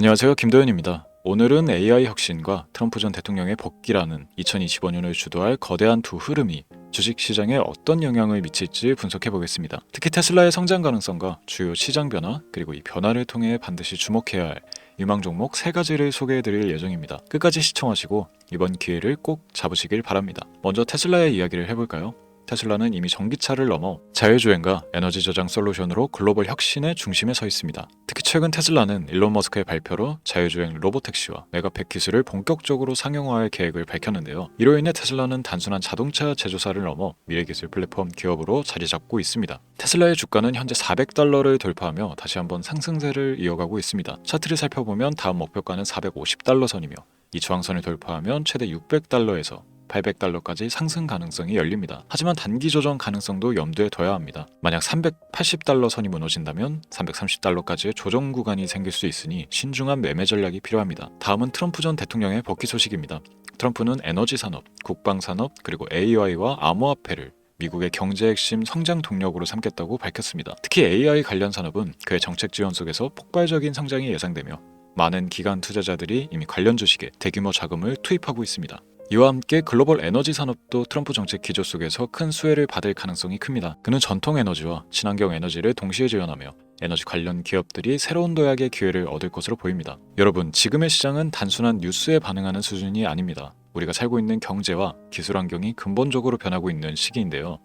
안녕하세요. 김도현입니다. 오늘은 AI 혁신과 트럼프 전 대통령의 복귀라는 2025년을 주도할 거대한 두 흐름이 주식 시장에 어떤 영향을 미칠지 분석해 보겠습니다. 특히 테슬라의 성장 가능성과 주요 시장 변화, 그리고 이 변화를 통해 반드시 주목해야 할 유망 종목 세 가지를 소개해 드릴 예정입니다. 끝까지 시청하시고 이번 기회를 꼭 잡으시길 바랍니다. 먼저 테슬라의 이야기를 해볼까요? 테슬라는 이미 전기차를 넘어 자율주행과 에너지 저장 솔루션으로 글로벌 혁신의 중심에 서 있습니다. 특히 최근 테슬라는 일론 머스크의 발표로 자율주행 로보택시와 메가팩 기술을 본격적으로 상용화할 계획을 밝혔는데요. 이로 인해 테슬라는 단순한 자동차 제조사를 넘어 미래기술 플랫폼 기업으로 자리 잡고 있습니다. 테슬라의 주가는 현재 400달러를 돌파하며 다시 한번 상승세를 이어가고 있습니다. 차트를 살펴보면 다음 목표가는 450달러 선이며 이 저항선을 돌파하면 최대 600달러에서 800달러까지 상승 가능성이 열립니다. 하지만 단기 조정 가능성도 염두에 둬야 합니다. 만약 380달러 선이 무너진다면 330달러까지의 조정 구간이 생길 수 있으니 신중한 매매 전략이 필요합니다. 다음은 트럼프 전 대통령의 복귀 소식입니다. 트럼프는 에너지 산업, 국방 산업, 그리고 AI와 암호화폐를 미국의 경제 핵심 성장 동력으로 삼겠다고 밝혔습니다. 특히 AI 관련 산업은 그의 정책 지원 속에서 폭발적인 성장이 예상되며 많은 기관 투자자들이 이미 관련 주식에 대규모 자금을 투입하고 있습니다. 이와 함께 글로벌 에너지 산업도 트럼프 정책 기조 속에서 큰 수혜를 받을 가능성이 큽니다. 그는 전통 에너지와 친환경 에너지를 동시에 지원하며 에너지 관련 기업들이 새로운 도약의 기회를 얻을 것으로 보입니다. 여러분, 지금의 시장은 단순한 뉴스에 반응하는 수준이 아닙니다. 우리가 살고 있는 경제와 기술 환경이 근본적으로 변하고 있는 시기인데요.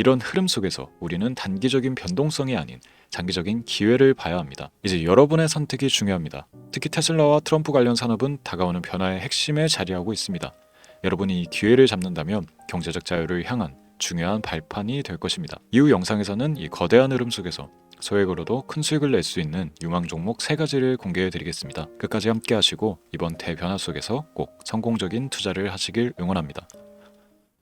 이런 흐름 속에서 우리는 단기적인 변동성이 아닌 장기적인 기회를 봐야 합니다. 이제 여러분의 선택이 중요합니다. 특히 테슬라와 트럼프 관련 산업은 다가오는 변화의 핵심에 자리하고 있습니다. 여러분이 이 기회를 잡는다면 경제적 자유를 향한 중요한 발판이 될 것입니다. 이후 영상에서는 이 거대한 흐름 속에서 소액으로도 큰 수익을 낼 수 있는 유망 종목 세 가지를 공개해 드리겠습니다. 끝까지 함께 하시고 이번 대변화 속에서 꼭 성공적인 투자를 하시길 응원합니다.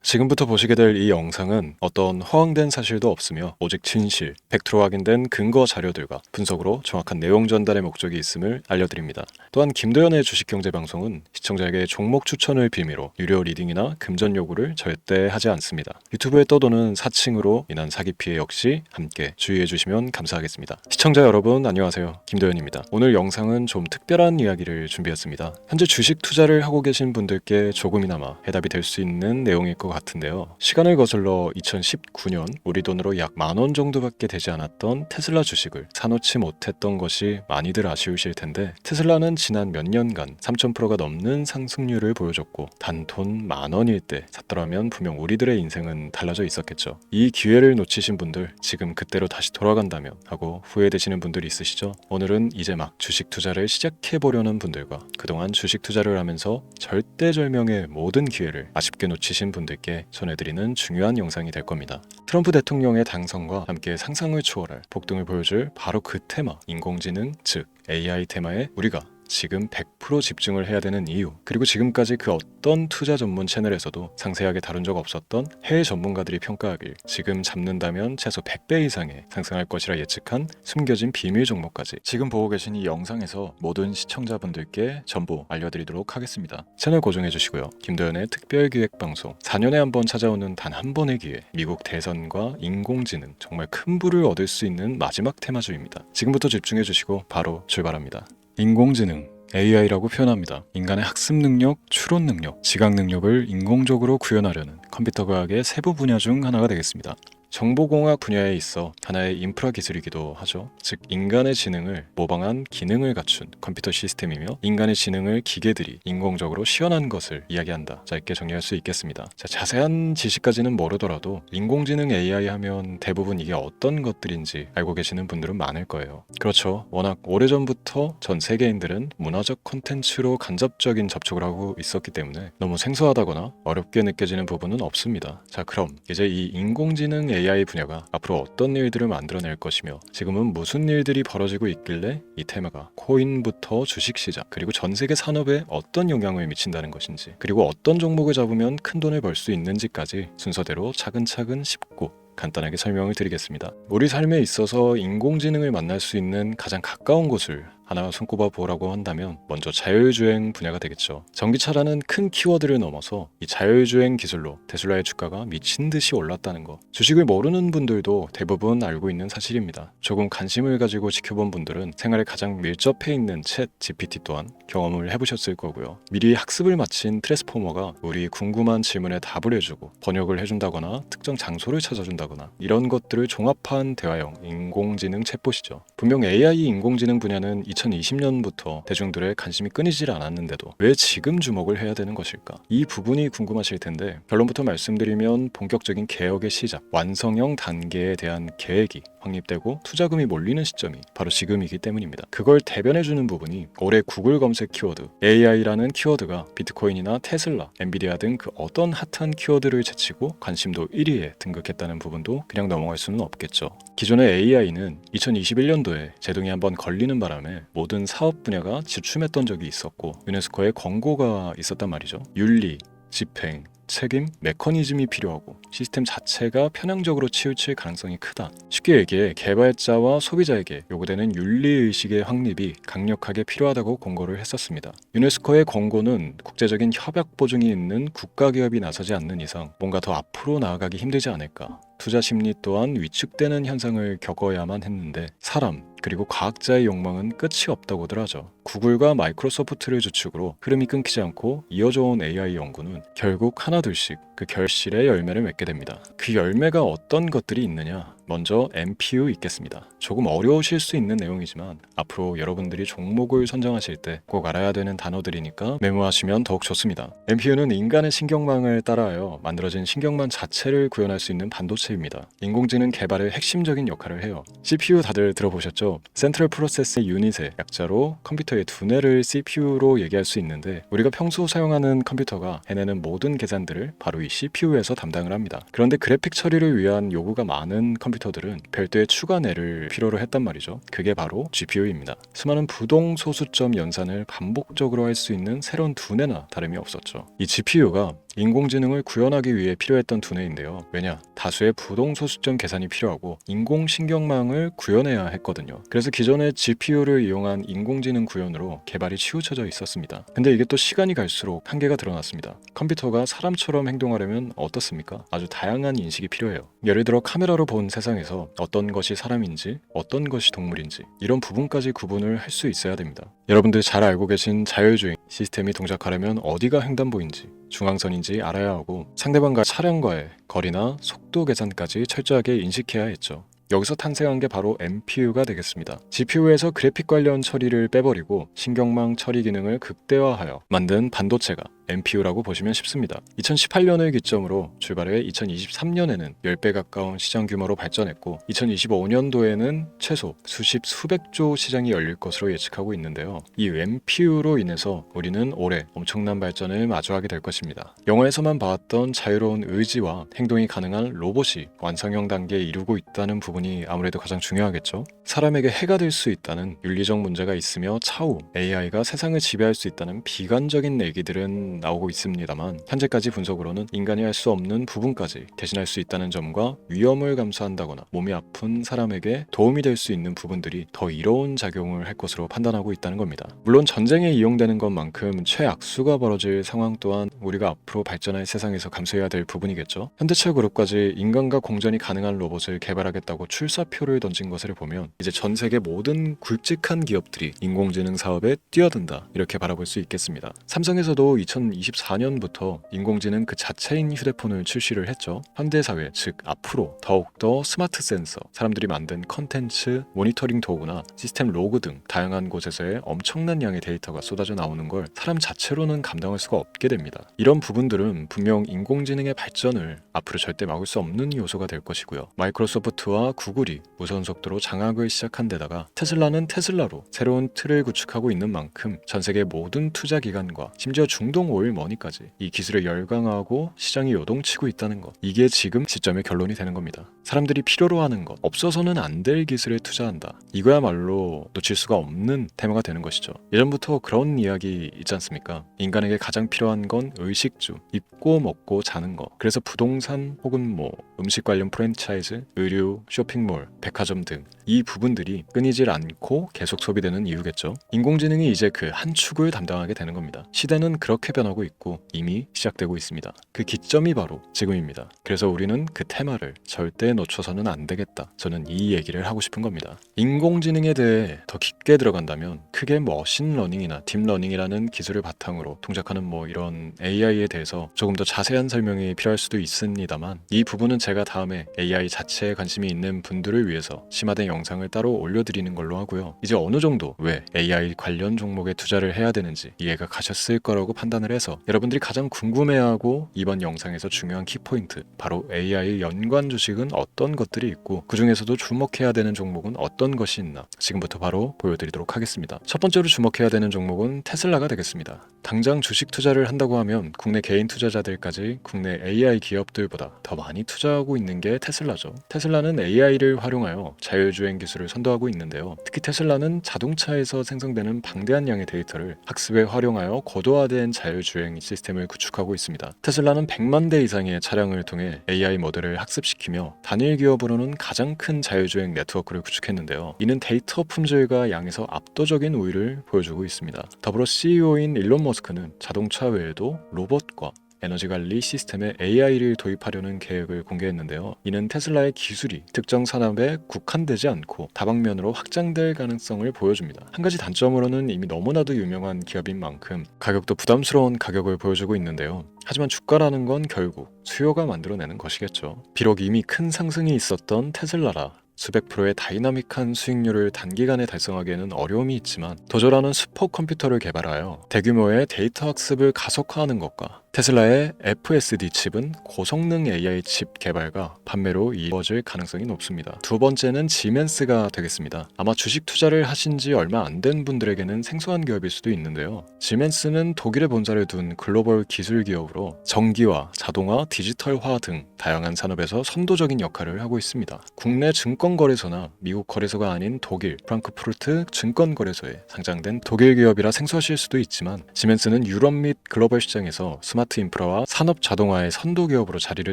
지금부터 보시게 될 이 영상은 어떤 허황된 사실도 없으며 오직 진실, 팩트로 확인된 근거 자료들과 분석으로 정확한 내용 전달의 목적이 있음을 알려드립니다. 또한 김도연의 주식경제 방송은 시청자에게 종목 추천을 빌미로 유료 리딩이나 금전 요구를 절대 하지 않습니다. 유튜브에 떠도는 사칭으로 인한 사기 피해 역시 함께 주의해 주시면 감사하겠습니다. 시청자 여러분 안녕하세요. 김도연입니다. 오늘 영상은 좀 특별한 이야기를 준비했습니다. 현재 주식 투자를 하고 계신 분들께 조금이나마 해답이 될 수 있는 내용일 것 같은데요. 시간을 거슬러 2019년 우리 돈으로 약 만 원 정도밖에 되지 않았던 테슬라 주식을 사놓지 못했던 것이 많이들 아쉬우실 텐데 테슬라는 지난 몇 년간 3,000%가 넘는 상승률을 보여줬고 단돈 만 원일 때 샀더라면 분명 우리들의 인생은 달라져 있었겠죠. 이 기회를 놓치신 분들 지금 그때로 다시 돌아간다면 하고 후회되시는 분들이 있으시죠? 오늘은 이제 막 주식 투자를 시작해 보려는 분들과 그동안 주식 투자를 하면서 절대절명의 모든 기회를 아쉽게 놓치신 분들 께 전해드리는 중요한 영상이 될 겁니다. 트럼프 대통령의 당선과 함께 상상을 초월할 폭등을 보여줄 바로 그 테마, 인공지능, 즉 AI 테마에 우리가 지금 100% 집중을 해야 되는 이유 그리고 지금까지 그 어떤 투자 전문 채널에서도 상세하게 다룬 적 없었던 해외 전문가들이 평가하길 지금 잡는다면 최소 100배 이상의 상승할 것이라 예측한 숨겨진 비밀 종목까지 지금 보고 계신 이 영상에서 모든 시청자분들께 전부 알려드리도록 하겠습니다. 채널 고정해 주시고요. 김도연의 특별 기획 방송 4년에 한 번 찾아오는 단 한 번의 기회 미국 대선과 인공지능 정말 큰 부를 얻을 수 있는 마지막 테마주입니다. 지금부터 집중해 주시고 바로 출발합니다 인공지능 AI라고 표현합니다. 인간의 학습 능력, 추론 능력, 지각 능력을 인공적으로 구현하려는 컴퓨터 과학의 세부 분야 중 하나가 되겠습니다. 정보공학 분야에 있어 하나의 인프라 기술이기도 하죠. 즉 인간의 지능을 모방한 기능을 갖춘 컴퓨터 시스템이며 인간의 지능을 기계들이 인공적으로 시연한 것을 이야기한다. 짧게 정리할 수 있겠습니다. 자, 자세한 지식까지는 모르더라도 인공지능 AI 하면 대부분 이게 어떤 것들인지 알고 계시는 분들은 많을 거예요. 그렇죠. 워낙 오래전부터 전 세계인들은 문화적 콘텐츠로 간접적인 접촉을 하고 있었기 때문에 너무 생소하다거나 어렵게 느껴지는 부분은 없습니다. 자, 그럼 이제 이 인공지능 AI 분야가 앞으로 어떤 일들을 만들어낼 것이며 지금은 무슨 일들이 벌어지고 있길래 이 테마가 코인부터 주식 시장 그리고 전 세계 산업에 어떤 영향을 미친다는 것인지 그리고 어떤 종목을 잡으면 큰 돈을 벌 수 있는지까지 순서대로 차근차근 쉽고 간단하게 설명을 드리겠습니다. 우리 삶에 있어서 인공지능을 만날 수 있는 가장 가까운 곳을 하나 손꼽아 보라고 한다면 먼저 자율주행 분야가 되겠죠. 전기차라는 큰 키워드를 넘어서 이 자율주행 기술로 테슬라의 주가가 미친 듯이 올랐다는 거. 주식을 모르는 분들도 대부분 알고 있는 사실입니다. 조금 관심을 가지고 지켜본 분들은 생활에 가장 밀접해 있는 챗 GPT 또한 경험을 해보셨을 거고요. 미리 학습을 마친 트랜스포머가 우리 궁금한 질문에 답을 해주고 번역을 해준다거나 특정 장소를 찾아준다거나 이런 것들을 종합한 대화형 인공지능 챗봇이죠. 분명 AI 인공지능 분야는 2020년부터 대중들의 관심이 끊이질 않았는데도 왜 지금 주목을 해야 되는 것일까? 이 부분이 궁금하실 텐데 결론부터 말씀드리면 본격적인 개혁의 시작, 완성형 단계에 대한 계획이 확립되고 투자금이 몰리는 시점이 바로 지금이기 때문입니다. 그걸 대변해주는 부분이 올해 구글 검색 키워드 AI라는 키워드가 비트코인이나 테슬라, 엔비디아 등 그 어떤 핫한 키워드를 제치고 관심도 1위에 등극했다는 부분도 그냥 넘어갈 수는 없겠죠. 기존의 AI는 2021년도에 제동이 한번 걸리는 바람에 모든 사업 분야가 지춤했던 적이 있었고 유네스코의 권고가 있었단 말이죠. 윤리, 집행, 책임, 메커니즘이 필요하고 시스템 자체가 편향적으로 치우칠 가능성이 크다. 쉽게 얘기해 개발자와 소비자에게 요구되는 윤리의식의 확립이 강력하게 필요하다고 권고를 했었습니다. 유네스코의 권고는 국제적인 협약 보증이 있는 국가기업이 나서지 않는 이상 뭔가 더 앞으로 나아가기 힘들지 않을까. 투자 심리 또한 위축되는 현상을 겪어야만 했는데 사람 그리고 과학자의 욕망은 끝이 없다고들 하죠. 구글과 마이크로소프트를 주축으로 흐름이 끊기지 않고 이어져 온 AI 연구는 결국 하나 둘씩 그 결실의 열매를 맺게 됩니다. 그 열매가 어떤 것들이 있느냐? 먼저 MPU 있겠습니다. 조금 어려우실 수 있는 내용이지만 앞으로 여러분들이 종목을 선정하실 때 꼭 알아야 되는 단어들이니까 메모하시면 더욱 좋습니다. MPU는 인간의 신경망을 따라하여 만들어진 신경망 자체를 구현할 수 있는 반도체입니다. 인공지능 개발의 핵심적인 역할을 해요. CPU 다들 들어보셨죠? 센트럴 프로세스 유닛의 약자로 컴퓨터의 두뇌를 CPU로 얘기할 수 있는데 우리가 평소 사용하는 컴퓨터가 해내는 모든 계산들을 바로 이 CPU에서 담당을 합니다. 그런데 그래픽 처리를 위한 요구가 많은 컴퓨터 들은 별도의 추가뇌를 필요로 했단 말이죠. 그게 바로 GPU입니다. 수많은 부동 소수점 연산을 반복적으로 할 수 있는 새로운 두뇌나 다름이 없었죠. 이 GPU가 인공지능을 구현하기 위해 필요했던 두뇌인데요. 왜냐? 다수의 부동 소수점 계산이 필요하고 인공신경망을 구현해야 했거든요. 그래서 기존의 GPU를 이용한 인공지능 구현으로 개발이 치우쳐져 있었습니다. 근데 이게 또 시간이 갈수록 한계가 드러났습니다. 컴퓨터가 사람처럼 행동하려면 어떻습니까? 아주 다양한 인식이 필요해요. 예를 들어 카메라로 본 세상에서 어떤 것이 사람인지, 어떤 것이 동물인지 이런 부분까지 구분을 할 수 있어야 됩니다. 여러분들 잘 알고 계신 자율주행 시스템이 동작하려면 어디가 횡단보인지 중앙선 인지 알아야 하고 상대방과 차량과의 거리나 속도 계산까지 철저하게 인식해야 했죠. 여기서 탄생한 게 바로 MPU가 되겠습니다. GPU에서 그래픽 관련 처리를 빼버리고 신경망 처리 기능을 극대화하여 만든 반도체가 MPU라고 보시면 쉽습니다. 2018년을 기점으로 출발해 2023년에는 10배 가까운 시장 규모로 발전했고 2025년도에는 최소 수십 수백조 시장이 열릴 것으로 예측하고 있는데요. 이 MPU로 인해서 우리는 올해 엄청난 발전을 마주하게 될 것입니다. 영화에서만 봐왔던 자유로운 의지와 행동이 가능한 로봇이 완성형 단계에 이르고 있다는 부분이 아무래도 가장 중요하겠죠. 사람에게 해가 될 수 있다는 윤리적 문제가 있으며 차후 AI가 세상을 지배할 수 있다는 비관적인 얘기들은 나오고 있습니다만 현재까지 분석으로는 인간이 할 수 없는 부분까지 대신할 수 있다는 점과 위험을 감수한다거나 몸이 아픈 사람에게 도움이 될 수 있는 부분들이 더 이로운 작용을 할 것으로 판단하고 있다는 겁니다. 물론 전쟁에 이용되는 것만큼 최악수가 벌어질 상황 또한 우리가 앞으로 발전할 세상에서 감수해야 될 부분이겠죠. 현대차 그룹까지 인간과 공전이 가능한 로봇을 개발하겠다고 출사표를 던진 것을 보면 이제 전 세계 모든 굵직한 기업들이 인공지능 사업에 뛰어든다 이렇게 바라볼 수 있겠습니다. 삼성에서도 2024년부터 인공지능 그 자체인 휴대폰을 출시를 했죠. 현대사회 즉 앞으로 더욱더 스마트 센서, 사람들이 만든 컨텐츠, 모니터링 도구나 시스템 로그 등 다양한 곳에서의 엄청난 양의 데이터가 쏟아져 나오는 걸 사람 자체로는 감당할 수가 없게 됩니다. 이런 부분들은 분명 인공지능의 발전을 앞으로 절대 막을 수 없는 요소가 될 것이고요. 마이크로소프트와 구글이 무선 속도로 장악을 시작한 데다가 테슬라는 테슬라로 새로운 틀을 구축하고 있는 만큼 전 세계 모든 투자 기관과 심지어 중동 오일 머니까지 이 기술을 열광하고 시장이 요동치고 있다는 것. 이게 지금 시점의 결론이 되는 겁니다. 사람들이 필요로 하는 것, 없어서는 안 될 기술에 투자한다. 이거야말로 놓칠 수가 없는 테마가 되는 것이죠. 예전부터 그런 이야기 있지 않습니까? 인간에게 가장 필요한 건 의식주, 입고 먹고 자는 거. 그래서 부동산 혹은 뭐 음식 관련 프랜차이즈, 의류, 쇼핑몰, 백화점 등 이 부분들이 끊이질 않고 계속 소비되는 이유겠죠. 인공지능이 이제 그 한 축을 담당하게 되는 겁니다. 시대는 그렇게 변 하고 있고 이미 시작되고 있습니다. 그 기점이 바로 지금입니다. 그래서 우리는 그 테마를 절대 놓쳐서는 안 되겠다. 저는 이 얘기를 하고 싶은 겁니다. 인공지능에 대해 더 깊게 들어간다면 크게 머신러닝이나 딥러닝이라는 기술을 바탕으로 동작하는 뭐 이런 AI에 대해서 조금 더 자세한 설명이 필요할 수도 있습니다만 이 부분은 제가 다음에 AI 자체에 관심이 있는 분들을 위해서 심화된 영상을 따로 올려드리는 걸로 하고요. 이제 어느 정도 왜 AI 관련 종목에 투자를 해야 되는지 이해가 가셨을 거라고 판단을 해서 여러분들이 가장 궁금해하고 이번 영상에서 중요한 키포인트 바로 AI 연관 주식은 어떤 것들이 있고 그 중에서도 주목해야 되는 종목은 어떤 것이 있나 지금부터 바로 보여드리도록 하겠습니다. 첫 번째로 주목해야 되는 종목은 테슬라가 되겠습니다. 당장 주식 투자를 한다고 하면 국내 개인 투자자들까지 국내 AI 기업들보다 더 많이 투자하고 있는 게 테슬라죠. 테슬라는 AI를 활용하여 자율주행 기술을 선도하고 있는데요. 특히 테슬라는 자동차에서 생성되는 방대한 양의 데이터를 학습에 활용하여 고도화된 자율주행 시스템을 구축하고 있습니다. 테슬라는 100만 대 이상의 차량을 통해 AI 모델을 학습시키며 단일 기업으로는 가장 큰 자율주행 네트워크를 구축했는데요. 이는 데이터 품질과 양에서 압도적인 우위를 보여주고 있습니다. 더불어 CEO인 일론 머스 크는 자동차 외에도 로봇과 에너지 관리 시스템에 AI를 도입하려는 계획을 공개했는데요. 이는 테슬라의 기술이 특정 산업에 국한되지 않고 다방면으로 확장될 가능성을 보여줍니다. 한 가지 단점으로는 이미 너무나도 유명한 기업인 만큼 가격도 부담스러운 가격을 보여주고 있는데요. 하지만 주가라는 건 결국 수요가 만들어내는 것이겠죠. 비록 이미 큰 상승이 있었던 테슬라라 수백 프로의 다이나믹한 수익률을 단기간에 달성하기에는 어려움이 있지만 도저라는 슈퍼컴퓨터를 개발하여 대규모의 데이터 학습을 가속화하는 것과 테슬라의 FSD 칩은 고성능 AI 칩 개발과 판매로 이루어질 가능성이 높습니다. 두 번째는 지멘스가 되겠습니다. 아마 주식 투자를 하신 지 얼마 안 된 분들에게는 생소한 기업일 수도 있는데요. 지멘스는 독일에 본사를 둔 글로벌 기술 기업으로 전기화, 자동화, 디지털화 등 다양한 산업에서 선도적인 역할을 하고 있습니다. 국내 증권 거래소나 미국 거래소가 아닌 독일 프랑크푸르트 증권거래소에 상장된 독일 기업이라 생소하실 수도 있지만 지멘스는 유럽 및 글로벌 시장에서 스마트 인프라와 산업 자동화의 선도 기업으로 자리를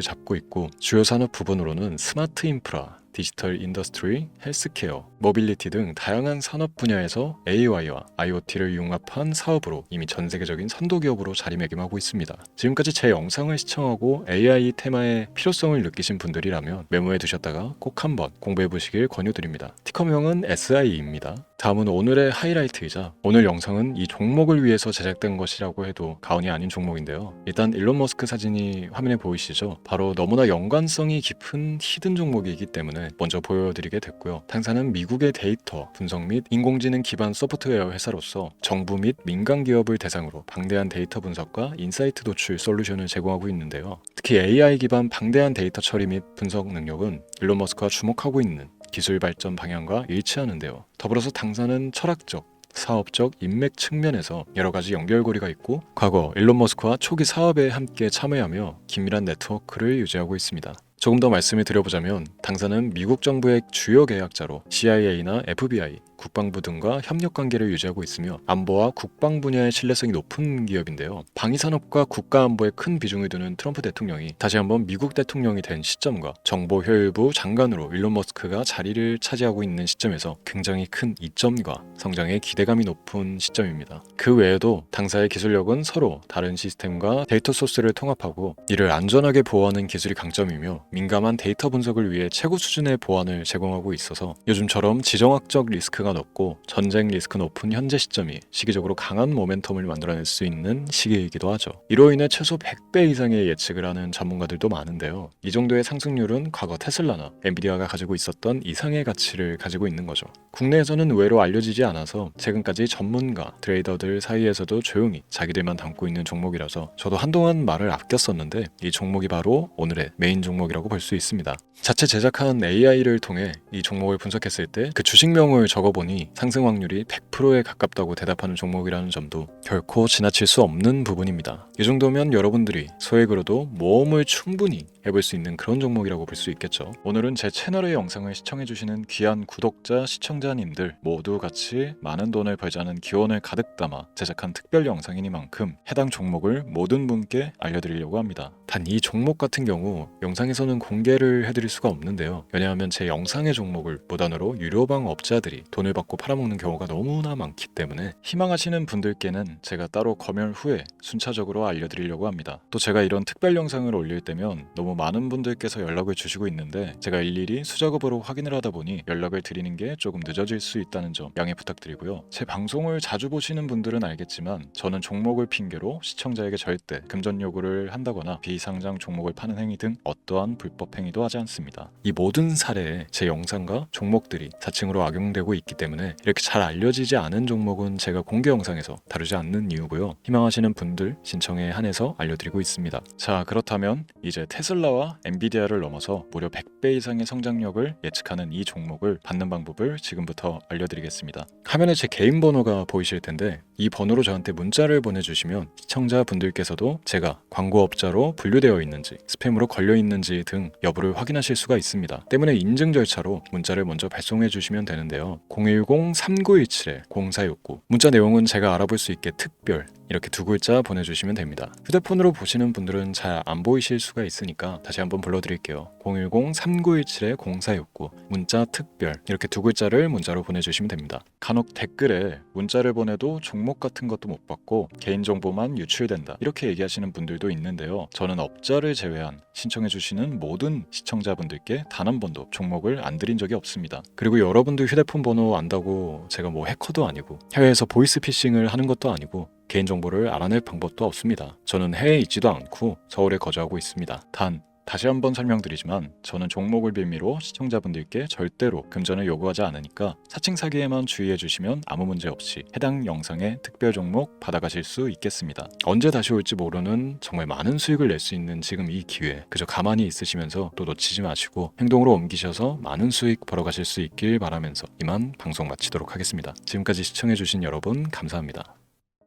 잡고 있고 주요 산업 부분으로는 스마트 인프라, 디지털 인더스트리, 헬스케어, 모빌리티 등 다양한 산업 분야에서 AI와 IoT를 융합한 사업으로 이미 전 세계적인 선도 기업으로 자리매김하고 있습니다. 지금까지 제 영상을 시청하고 AI 테마의 필요성을 느끼신 분들이라면 메모해 두셨다가 꼭 한번 공부해 보시길 권유드립니다. 티커명은 SI입니다. 다음은 오늘의 하이라이트이자 오늘 영상은 이 종목을 위해서 제작된 것이라고 해도 가언이 아닌 종목인데요. 일단 일론 머스크 사진이 화면에 보이시죠? 바로 너무나 연관성이 깊은 히든 종목이기 때문에 먼저 보여드리게 됐고요. 당사는 미국의 데이터 분석 및 인공지능 기반 소프트웨어 회사로서 정부 및 민간 기업을 대상으로 방대한 데이터 분석과 인사이트 도출 솔루션을 제공하고 있는데요. 특히 AI 기반 방대한 데이터 처리 및 분석 능력은 일론 머스크가 주목하고 있는 기술 발전 방향과 일치하는데요. 더불어서 당사는 철학적, 사업적 인맥 측면에서 여러 가지 연결고리가 있고 과거 일론 머스크와 초기 사업에 함께 참여하며 긴밀한 네트워크를 유지하고 있습니다. 조금 더 말씀을 드려보자면 당사는 미국 정부의 주요 계약자로 CIA나 FBI, 국방부 등과 협력 관계를 유지하고 있으며 안보와 국방 분야의 신뢰성이 높은 기업인데요. 방위 산업과 국가 안보에 큰 비중을 두는 트럼프 대통령이 다시 한번 미국 대통령이 된 시점과 정보 효율부 장관으로 일론 머스크가 자리를 차지하고 있는 시점에서 굉장히 큰 이점과 성장에 기대감이 높은 시점입니다. 그 외에도 당사의 기술력은 서로 다른 시스템과 데이터 소스를 통합하고 이를 안전하게 보호하는 기술이 강점이며 민감한 데이터 분석을 위해 최고 수준의 보안을 제공하고 있어서 요즘처럼 지정학적 리스크가 높고 전쟁 리스크 높은 현재 시점이 시기적으로 강한 모멘텀을 만들어낼 수 있는 시기이기도 하죠. 이로 인해 최소 100배 이상의 예측을 하는 전문가들도 많은데요. 이 정도의 상승률은 과거 테슬라나 엔비디아가 가지고 있었던 이상의 가치를 가지고 있는 거죠. 국내에서는 의외로 알려지지 않아서 최근까지 전문가, 트레이더들 사이에서도 조용히 자기들만 담고 있는 종목이라서 저도 한동안 말을 아꼈었는데 이 종목이 바로 오늘의 메인 종목이라고 볼 수 있습니다. 자체 제작한 AI를 통해 이 종목을 분석했을 때 그 주식명을 적어 보니 상승 확률이 100%에 가깝다고 대답하는 종목이라는 점도 결코 지나칠 수 없는 부분입니다. 이 정도면 여러분들이 소액으로도 모험을 충분히 해볼 수 있는 그런 종목이라고 볼 수 있겠죠. 오늘은 제 채널의 영상을 시청해주시는 귀한 구독자, 시청자님들 모두 같이 많은 돈을 벌자는 기원을 가득 담아 제작한 특별 영상이니만큼 해당 종목을 모든 분께 알려드리려고 합니다. 단 이 종목 같은 경우 영상에서는 공개를 해드릴 수가 없는데요. 왜냐하면 제 영상의 종목을 무단으로 유료방 업자들이 돈을 받고 팔아먹는 경우가 너무나 많기 때문에 희망하시는 분들께는 제가 따로 검열 후에 순차적으로 알려드리려고 합니다. 또 제가 이런 특별 영상을 올릴 때면 너무 많은 분들께서 연락을 주시고 있는데 제가 일일이 수작업으로 확인을 하다 보니 연락을 드리는 게 조금 늦어질 수 있다는 점 양해 부탁드리고요. 제 방송을 자주 보시는 분들은 알겠지만 저는 종목을 핑계로 시청자에게 절대 금전 요구를 한다거나 비상장 종목을 파는 행위 등 어떠한 불법 행위도 하지 않습니다. 이 모든 사례에 제 영상과 종목들이 사칭으로 악용되고 있기 때문에 이렇게 잘 알려지지 않은 종목은 제가 공개 영상에서 다루지 않는 이유고요. 희망하시는 분들 신청에 한해서 알려드리고 있습니다. 자 그렇다면 이제 테슬라와 엔비디아를 넘어서 무려 100배 이상의 성장력을 예측하는 이 종목을 받는 방법을 지금부터 알려드리겠습니다. 화면에 제 개인 번호가 보이실 텐데 이 번호로 저한테 문자를 보내주시면 시청자분들께서도 제가 광고업자로 분류되어 있는지 스팸으로 걸려 있는지 등 여부를 확인하실 수가 있습니다. 때문에 인증 절차로 문자를 먼저 발송해 주시면 되는데요. 010-3917-0469 문자 내용은 제가 알아볼 수 있게 특별 이렇게 두 글자 보내주시면 됩니다. 휴대폰으로 보시는 분들은 잘 안 보이실 수가 있으니까 다시 한번 불러드릴게요. 010-3917-0469 문자 특별 이렇게 두 글자를 문자로 보내주시면 됩니다. 간혹 댓글에 문자를 보내도 종목 같은 것도 못 받고 개인정보만 유출된다 이렇게 얘기하시는 분들도 있는데요. 저는 업자를 제외한 신청해주시는 모든 시청자분들께 단 한 번도 종목을 안 드린 적이 없습니다. 그리고 여러분들 휴대폰 번호 안다고 제가 뭐 해커도 아니고 해외에서 보이스피싱을 하는 것도 아니고 개인정보를 알아낼 방법도 없습니다. 저는 해외에 있지도 않고 서울에 거주하고 있습니다. 단 다시 한번 설명드리지만 저는 종목을 빌미로 시청자분들께 절대로 금전을 요구하지 않으니까 사칭 사기에만 주의해 주시면 아무 문제 없이 해당 영상의 특별 종목 받아가실 수 있겠습니다. 언제 다시 올지 모르는 정말 많은 수익을 낼 수 있는 지금 이 기회 그저 가만히 있으시면서 또 놓치지 마시고 행동으로 옮기셔서 많은 수익 벌어가실 수 있길 바라면서 이만 방송 마치도록 하겠습니다. 지금까지 시청해 주신 여러분 감사합니다.